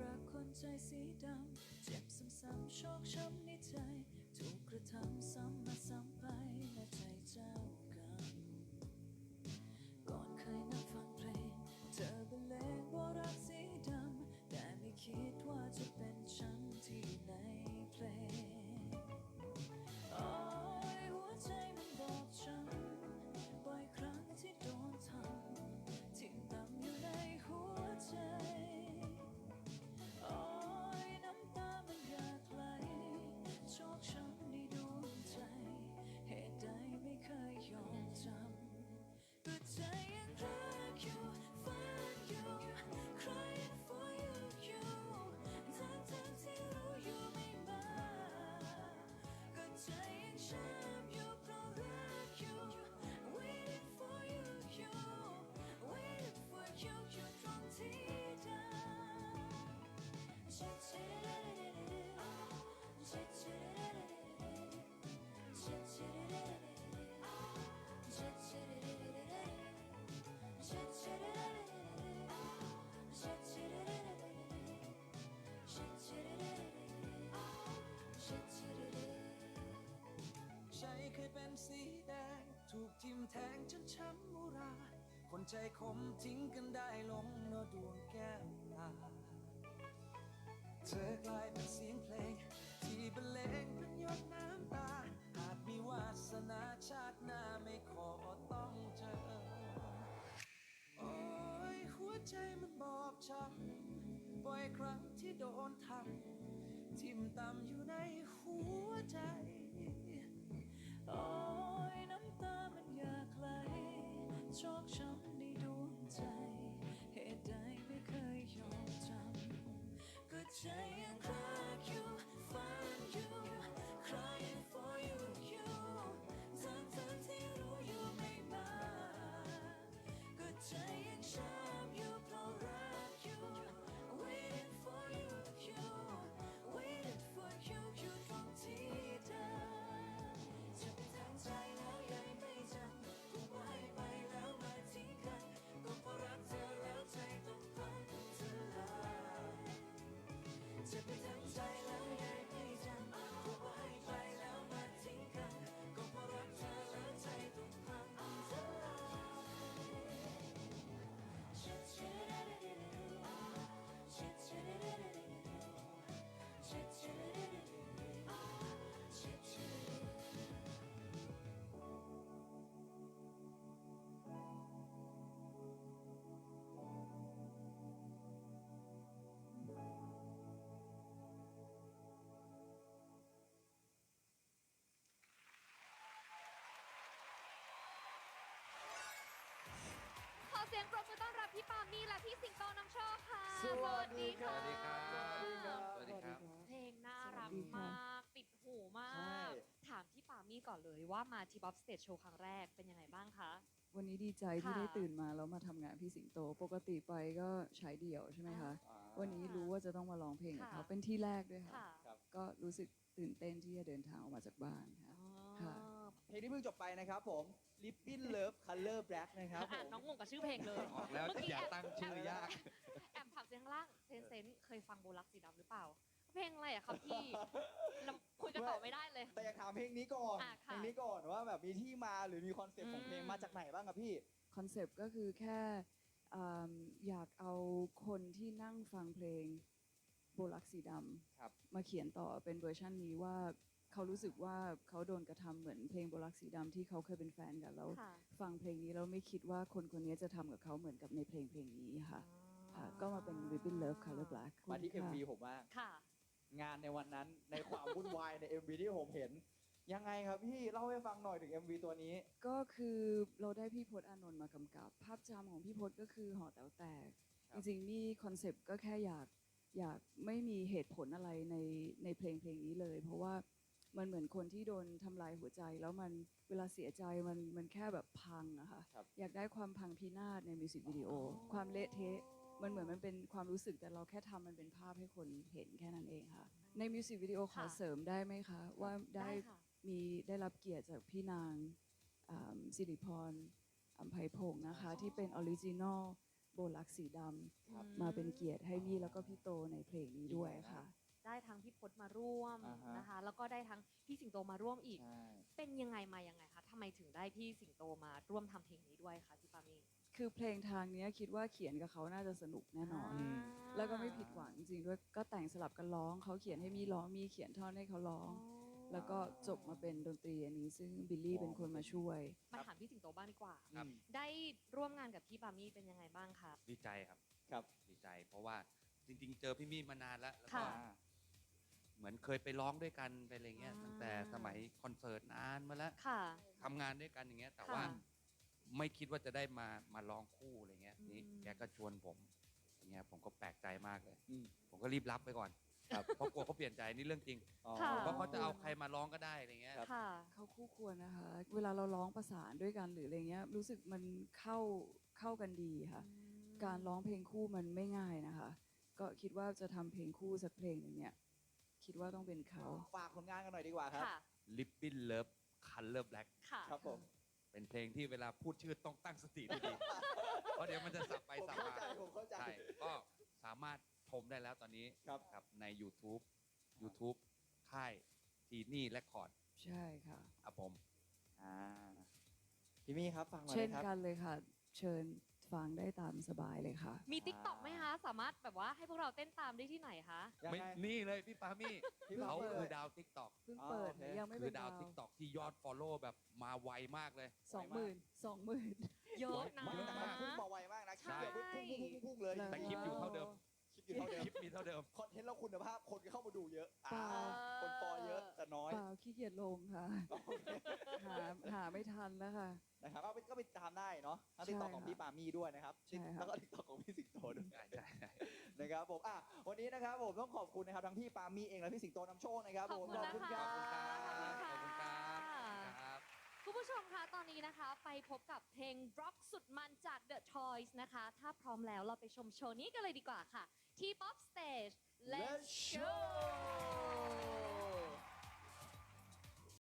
รักคนใจสีดำเจ็บซ้ำๆชอกช้ำ ถูกทิมแทงจนช้ำมุราคนใจคมทิ้งกันได้ลงนอดวงแก้วตา เธอกลายเป็นเสียงเพลง ที่บรรเลง ปรบมือต้อนรับพี่ปามี่และพี่สิงโตน้ำโชคค่ะสวัสดีครับ สวัสดีค่ะสวัสดีครับ เพลงน่ารักสวัสดีค่ะมาก ติดหูมาใช่กถามพี่ปามี่ก่อนเลยว่ามาทีบ๊อบสเตจโชว์ครั้งแรกเป็นยังไงบ้างคะ วันนี้ดีใจที่ค่ะได้ตื่นมาแล้วมาทำงานพี่สิงโต ปกติไปก็ใช้เดี่ยวใช่ไหมคะ อ่า วันนี้รู้ว่าจะต้องมาร้องเพลงกับค่ะเขาเป็นที่แรกด้วยค่ะ ค่ะครับ ก็รู้สึกตื่นเต้นที่จะเดินทางออกมาจากบ้านค่ะ อ๋อค่ะ เพลงที่เพิ่งจบไปนะครับผม Lippin Love Color Black นะครับผอะมน้องงงกับชื่อเพลงเลยออกแล้วเมื่อกี้อย่าตั้งชื่อยาก แอมถามเสียงข้างล่างเซนเซนเคยฟังโบลักสีดำหรือเปล่า เพลงอะไรอะครับพี่เราคุยกันต่อไม่ได้เลย แต่อยากถามเพลงนี้ก่อนอะค่ะ เพลงนี้ก่อนว่าแบบมีที่มาหรือมีคอนเซ็ปต์ของเพลงอืมมาจากไหนบ้างครับพี่ คอนเซปต์ก็คือแค่อืมอยากเอาคนที่นั่งฟังเพลงโบลักสีดครับำมาเขียนต่อเป็นเวอร์ชันนี้ว่า เขารู้สึกว่าเขาโดนกระทำเหมือนเพลงโบลักสีดำที่เขาเคยเป็นแฟนกันแล้วค่ะ ฟังเพลงนี้แล้วไม่คิดว่าคนคนนี้จะทำกับเขาเหมือนกับในเพลงเพลงนี้ค่ะค่ะ ก็มาเป็น Ribbon Love Color Black มาที่ค่ะ MV ผมว่างค่ะ งานในวันนั้นในความวุ่นวายใน MV ที่ผมเห็น ยังไงครับพี่เล่าให้ฟังหน่อยถึง MV ตัวนี้ ก็คือเราได้พี่พจน์อานนท์มากำกับ ภาพจำของพี่พจน์ก็คือหอแต๋วแตกครัจบริงๆนี่คอนเซปต์ก็แค่อยากอยากไม่มีเหตุผลอะไรในในเพลงเพลงนี้เลย เพราะว่า มันเหมือนคนที่โดนทำลายหัวใจ แล้วมันเวลาเสียใจมันมันแค่แบบพังอะค่ะครับอยากได้ความพังพินาศในมิวสิกวิดีโอความเละเทะมันเหมือนมันเป็นความรู้สึกแต่เราแค่ทำมันเป็นภาพให้คนเห็นแค่นั้นเองค่ะ ในมิวสิกวิดีโอขอค่ะเสริมได้ไหมคะ ว่าได้ได้ค่ะมีได้รับเกียรติจากพี่นางอ่าสิริพรอัมไพพงศ์นะคะ ที่เป็นออริจินอลโบลักสีดำครับมาเป็นเกียรติให้พี่แล้วก็พี่โตในเพลงนี้ด้วยค่ะ ได้ทั้งพี่พศมาร่วมอ่าฮะ นะคะ แล้วก็ได้ทั้งพี่สิงโตมาร่วมอีก ใช่ เป็นยังไงมายังไงคะทำไมถึงได้พี่สิงโตมาร่วมทำเพลงนี้ด้วยคะพี่ปามี่คือเพลงทางเนี้ยคิดว่าเขียนกับเขาน่าจะสนุกแน่นอนอืมแล้วก็ไม่ผิดหวังจริงๆด้วยก็แต่งสลับกันร้องเขาเขียนให้มีร้องมีเขียนท่อนให้เขาร้อง แล้วก็จบมาเป็นดนตรีอันนี้ ซึ่งบิลลี่เป็นคนมาช่วย มาถามพี่สิงโตบ้างดีกว่า ครับ ได้ร่วมงานกับพี่ปามี่เป็นยังไงบ้างคะ ดีใจครับ ครับ ดีใจ เพราะว่าจริง ๆ เจอพี่มี่มานานแล้วแล้วก็ค่ะอ่า เหมือนเคยไปร้องด้วยกันไปอะไรเงี้ยอ่า ตั้งแต่สมัยคอนเสิร์ตนานมาแล้วค่ะ ทำงานด้วยกันอย่างเงี้ย แต่ค่ะว่าไม่คิดว่าจะได้มามาร้องคู่อะไรเงี้ยอืม นี่แกก็ชวนผมอย่างเงี้ยผมก็แปลกใจมากเลย อืม ผมก็รีบรับไปก่อนครับ เพราะกลัวเขาเปลี่ยนใจนี่เรื่องจริงอ๋อ ค่ะ เพราะเขาจะเอาใครมาร้องก็ได้อะไรเงี้ย ครับ ค่ะ เขาคู่ควรนะคะ เวลาเราร้องประสานด้วยกันหรืออะไรเงี้ย รู้สึกมันเข้าเข้ากันดีค่ะ การร้องเพลงคู่มันไม่ง่ายนะคะ ก็คิดว่าจะทำเพลงคู่สักเพลงหนึ่งเนี่ย คิดว่าต้องเป็นเขา ฝากผลงานกันหน่อยดีกว่าครับ ค่ะ ลิปปิ้นเลิฟคัลเลอร์แบล็กค่ะครับผมเป็นเพลงที่เวลาพูดชื่อต้องตั้งสติดีๆ เพราะเดี๋ยวมันจะสับไปผมสับเข้ามาใจผมเข้าใจ ใช่ก็สามารถชมได้แล้วตอนนี้ครับ ครับใน YouTube YouTube ค่ายทีนี่และคอร์ดใช่ค่ะครับผม อ่าพี่มี่ครับฟังหน่อยเช่นเลยครับ กันเลยค่ะ เชิญ ฟังได้ตามสบายเลยค่ะ มีติ๊กต็อกไหมคะ สามารถแบบว่าให้พวกเราเต้นตามได้ที่ไหนคะ ยังไม่ไง นี่เลยพี่ปามี่พี่เขาปามี่คือดาวทิกตอกเพิ่งอ๋อเปิดโอเค ยังไม่คืเป็อนดาดาววทิกตอกที่ยอด Follow แบบมาไวมากเลย สองหมื่นสองหมื่น เยอะนะมันแต่มันพุ่งมาไวมากนะคลิปเดียวใช่พุ่งพุ่งพุ่งพุ่งเลย แต่คลิปอยู่เท่าเดิม คลิปอยู่เท่าเดิมคลิปมีเท่าเดิม คอนเทนต์เราคุณภาพคนก็เข้ามาดูเยอะอ่าเปล่าคนฟอลเยอะแต่น้อย เปล่าขี้เกียจลงค่ะ หาหาไม่ทันแล้วค่ะ นะครับเอาไปก็ไปตามได้เนาะทั้งใช่ติ๊กต็อกของค่ะพี่ปามี่ด้วยนะครับใช่ค่ะแล้วก็ติ๊กต็อกของพี่สิงโตด้วยใช่ใช่ใช่นะครับผมอะวันนี้นะครับผมต้องขอบคุณนะครับทั้งพี่ปามี่เองและพี่สิงโตนำโชคนะครับขอบผมคุณขอบนะคุณคคะรับขอบคุณครับครับ คุณผู้ชมคะตอนนี้นะคะ ไปพบกับเพลง Rock สุดมันจาก The Toys นะคะ ถ้าพร้อมแล้วเราไปชมโชว์นี้กันเลยดีกว่าค่ะ keep upstairs. Let's, Let's show!